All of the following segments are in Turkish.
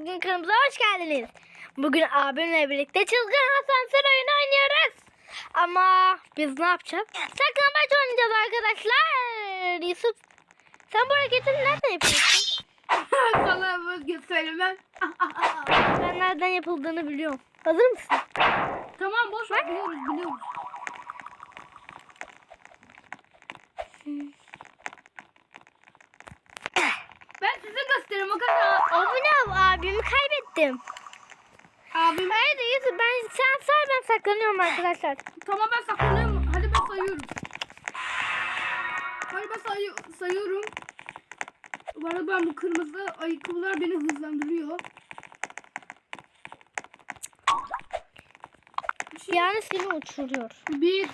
bugün kanalımıza hoş geldiniz. Bugün abimle birlikte çılgın asansör oyunu oynuyoruz. Ama biz ne yapacağız? Saklambaç oynayacağız arkadaşlar. Yusuf sen bu hareketi nereden yapıyorsun? Sana bugün söylemem. Ben nereden yapıldığını biliyorum. Hazır mısın? tamam boş ver biliyoruz biliyoruz. Ben size göstereyim o kadar. Abone ol abimi kaybettim. Abim Haydi Yusuf ben sen say ben saklanıyorum arkadaşlar. tamam ben saklanıyorum. Hadi ben sayıyorum. Hadi ben sayı sayıyorum. Bu arada ben bu kırmızı ayakkabılar beni hızlandırıyor. Yani seni uçuruyor. 1, 2, 3,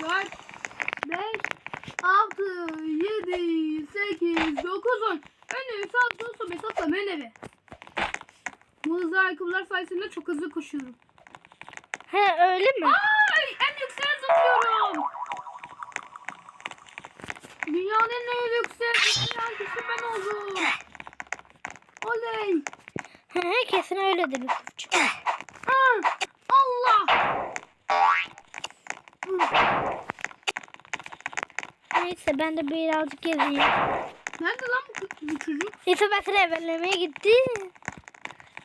4, 5, 6, 7, 8, 9, 10. Önü sağ sol sol hesapla meneve. Bu hızlı ayakkabılar sayesinde çok hızlı koşuyorum. He öyle mi? Ay en yükseğe zıplıyorum. Dünyanın en yüksek zıplayan kişi ben oldum. Oley. He kesin öyledir Yusufcuğum. Ah, Allah. Neyse ben de birazcık gezeyim. Nerede lan bu, bu çocuk? Ben seni evlenmeye gitti.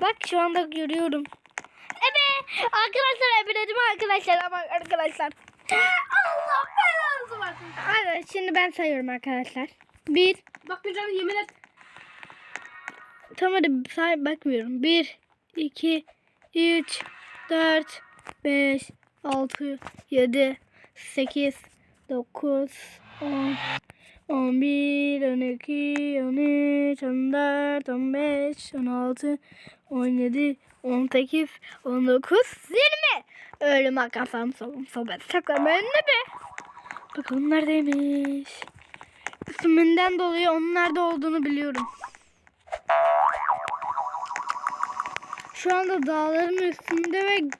Bak şu anda görüyorum. Evet arkadaşlar evledim arkadaşlar ama arkadaşlar. Allah belanızı versin. Hadi şimdi ben sayıyorum arkadaşlar. Bir. Bak bir canım yemin et. Tam hadi say bakmıyorum. Bir, iki, üç, dört, beş, altı, yedi, sekiz, dokuz, on, on bir, on iki, on üç, on dört, on beş, on altı, on yedi, on sekiz, on dokuz, yirmi. Ölüm akasam solum sohbet saklama önüne be. Bakalım neredeymiş. İsminden dolayı onun nerede olduğunu biliyorum. Şu anda dağların üstünde ve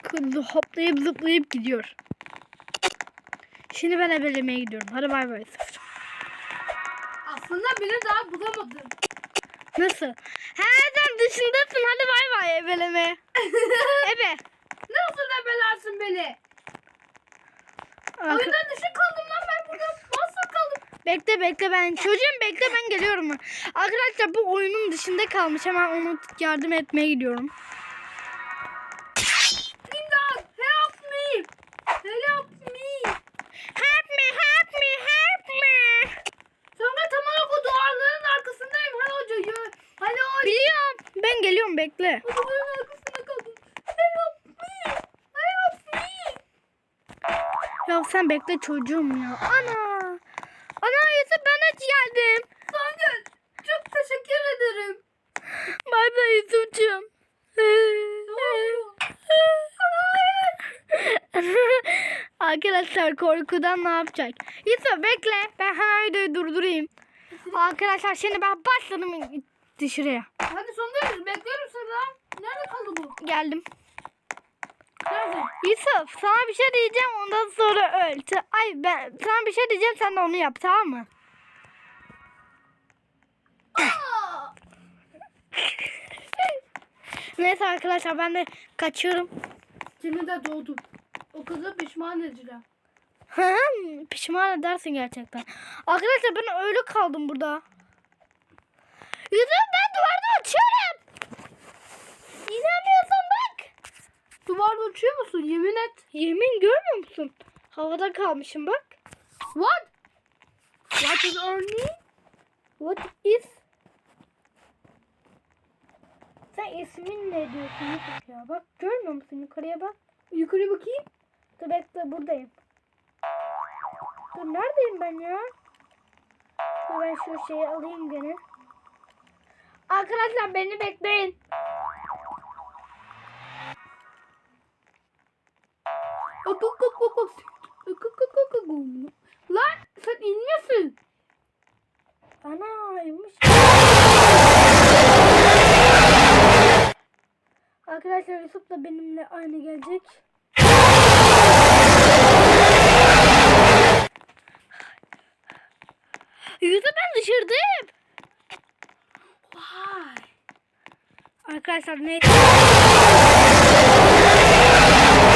hoplayıp zıplayıp gidiyor. Şimdi ben ebelemeye gidiyorum. Hadi bay bay. Aslında beni daha bulamadım. Nasıl? He sen dışındasın. Hadi bay bay ebelemeye. Ebe. Nasıl ebelersin beni? Arka- Oyundan dışı kaldım lan ben burada. Nasıl kaldım? Bekle bekle ben. Çocuğum bekle ben geliyorum. Arkadaşlar bu oyunun dışında kalmış. Hemen onu yardım etmeye gidiyorum. Ya sen bekle çocuğum ya. Ana. Ana Yusuf ben aç geldim. Songül çok teşekkür ederim. Bay bay Yusuf'cum. Arkadaşlar korkudan ne yapacak? Yusuf bekle. Ben hemen videoyu durdurayım. Arkadaşlar şimdi ben başladım dışarıya. Hadi Songül bekliyorum seni lan. Nerede kaldı bu? Geldim. Yusuf sana bir şey diyeceğim ondan sonra öl. Ay ben sana bir şey diyeceğim sen de onu yap tamam mı? Neyse arkadaşlar ben de kaçıyorum. Seni de doğdum. O kızı pişman edeceğim. Pişman edersin gerçekten. Arkadaşlar ben öyle kaldım burada. Yusuf ben duvarda uçuyorum. İnanmıyorsan bak. Duvarda uçuyor musun? Yemin et. Yemin görmüyor musun? Havada kalmışım bak. What? What is Ernie? What is? Sen ismin ne diyorsun Yusuf ya? Bak görmüyor musun yukarıya bak. Yukarı bakayım. Dur bekle buradayım. Dur neredeyim ben ya? Dur ben şu şeyi alayım gene. Arkadaşlar beni bekleyin. Lan sen inmiyorsun. Ana evmiş. Arkadaşlar Yusuf da benimle aynı gelecek. Yusuf ben dışarıdayım. Hay. Arkadaşlar ne?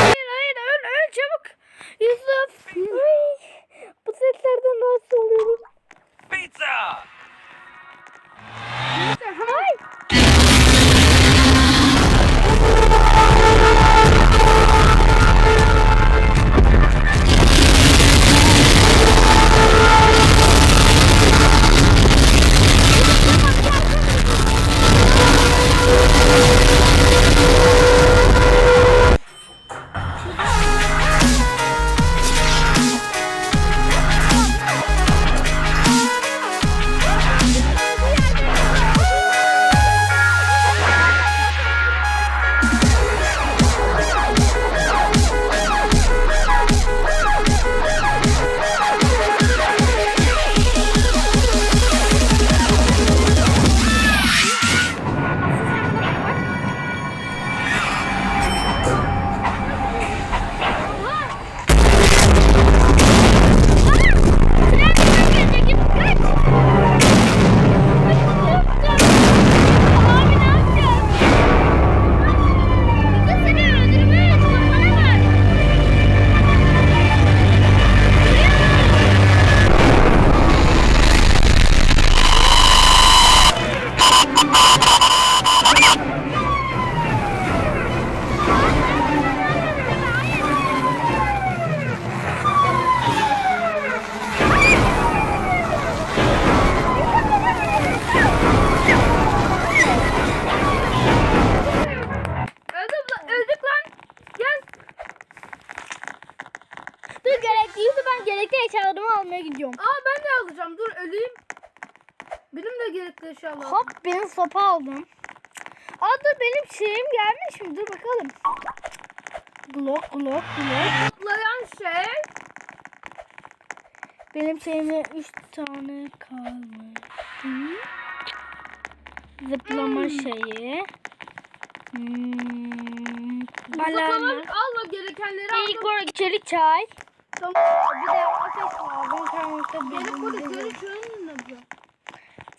Hayır hayır öl öl çabuk. Yusuf. Ay, bu seslerden rahatsız oluyorum. Eşyalar. Hop benim sopa aldım. Aa dur benim şeyim gelmiş mi? Dur bakalım. Glock glock glock. Zıplayan şey. Benim şeyime 3 tane kalmış. Hı? Zıplama Hmm. şeyi. Hmm. Zıplamak alma gerekenleri İlk aldım. olarak içeri çay. Tamam. Bir de ateş lazım. Karanlıkta bir şunun ne bu?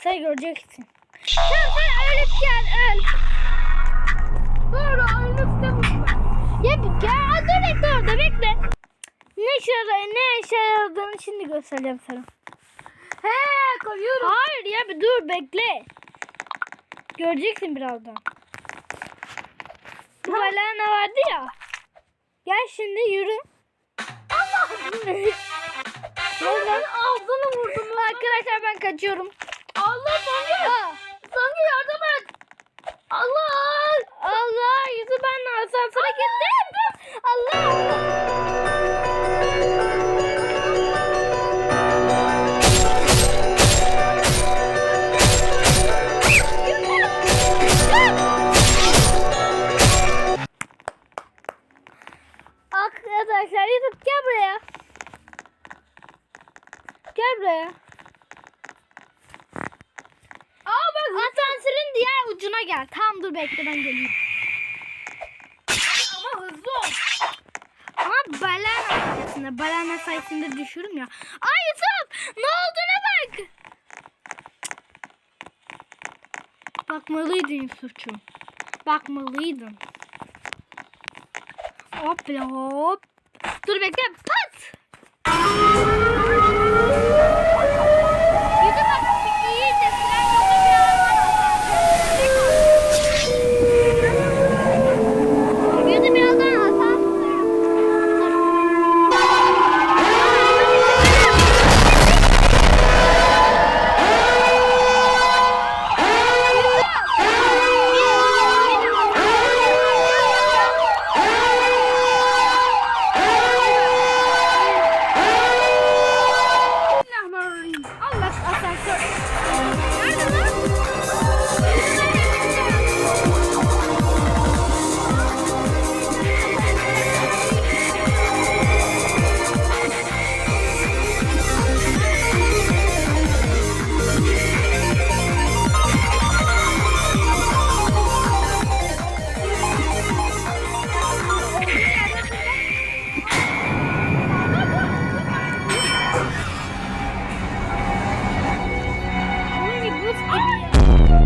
Sen göreceksin. Sen sen ölüp gel öl. Doğru ölmek istemiyorum ben. Ya bir gel. Dur bekle orada bekle. Ne işe yarar- ne işe yaradığını şimdi göstereceğim sana. He koyuyorum. Hayır ya bir dur bekle. Göreceksin birazdan. Bu balana vardı ya. Gel şimdi yürü. Ben ağzını vurdum. Arkadaşlar ben kaçıyorum. Allah Songül. Songül yardım et. Allah. Allah yüzü ben asansöre sayesinde, balana sayesinde düşürüm ya. Ay Yusuf ne olduğuna bak. Bakmalıydın Yusuf'cum. Bakmalıydın. Hop hop. Dur bekle. Pat.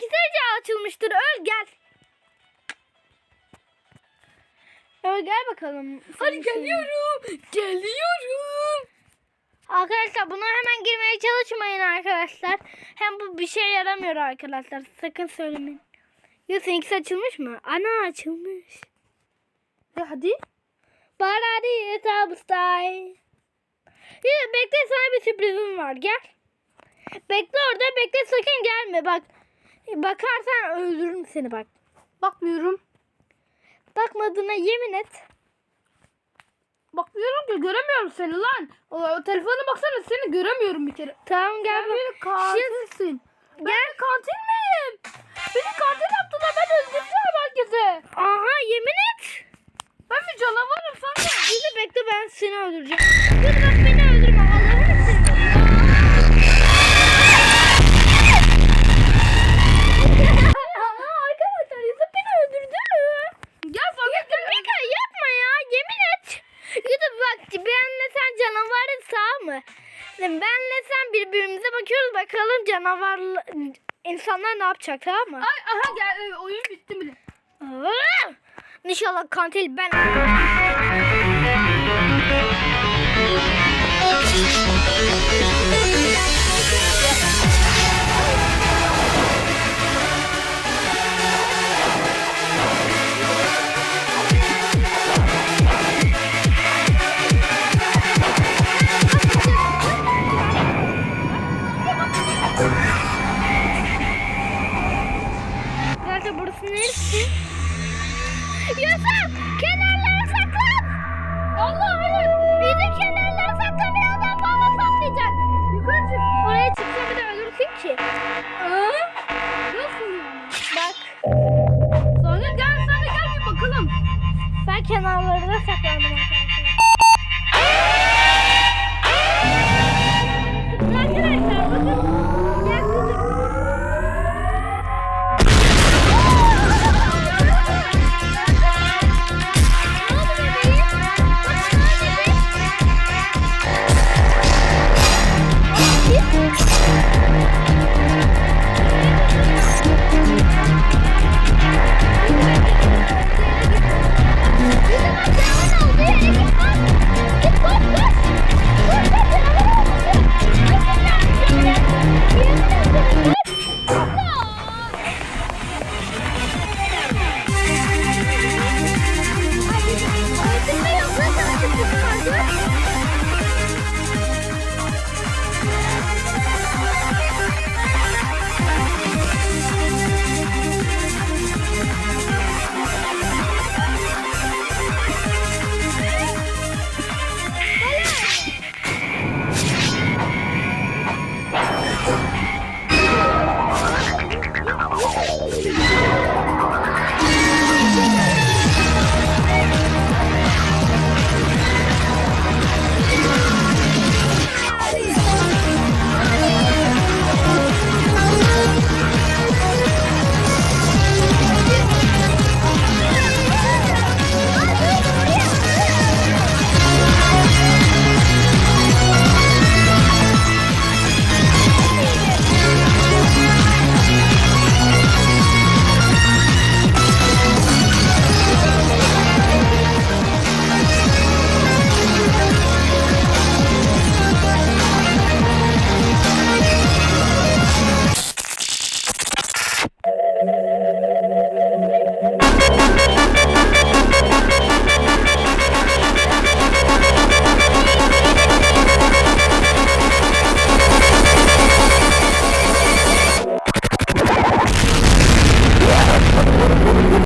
Sadece açılmıştır. Öl gel. Öl gel bakalım. Hadi geliyorum. Geliyorum. Arkadaşlar buna hemen girmeye çalışmayın arkadaşlar. Hem bu bir şey yaramıyor arkadaşlar. Sakın söylemeyin. Ya seninkisi açılmış mı? Ana açılmış. E hadi. Bari etabustay. Ya bekle sana bir sürprizim var. Gel. Bekle orada bekle sakın gelme bak. Bakarsan öldürürüm seni bak. Bakmıyorum. Bakmadığına yemin et. Bakmıyorum ki göremiyorum seni lan. O, o telefona baksana seni göremiyorum bir kere. Tamam gel Sen bak. beni katilsin. Ben Gel. bir katil miyim? Beni katil yaptılar ben öldüreceğim herkese. Aha yemin et. Ben bir canavarım sana. Şimdi bekle ben seni öldüreceğim. Dur bak beni öldürme. Allah'ını ne yapacak tamam mı? Ay aha gel e, oyun bitti bile. İnşallah kantil ben. Kenarlarda saklandım arkadaşlar.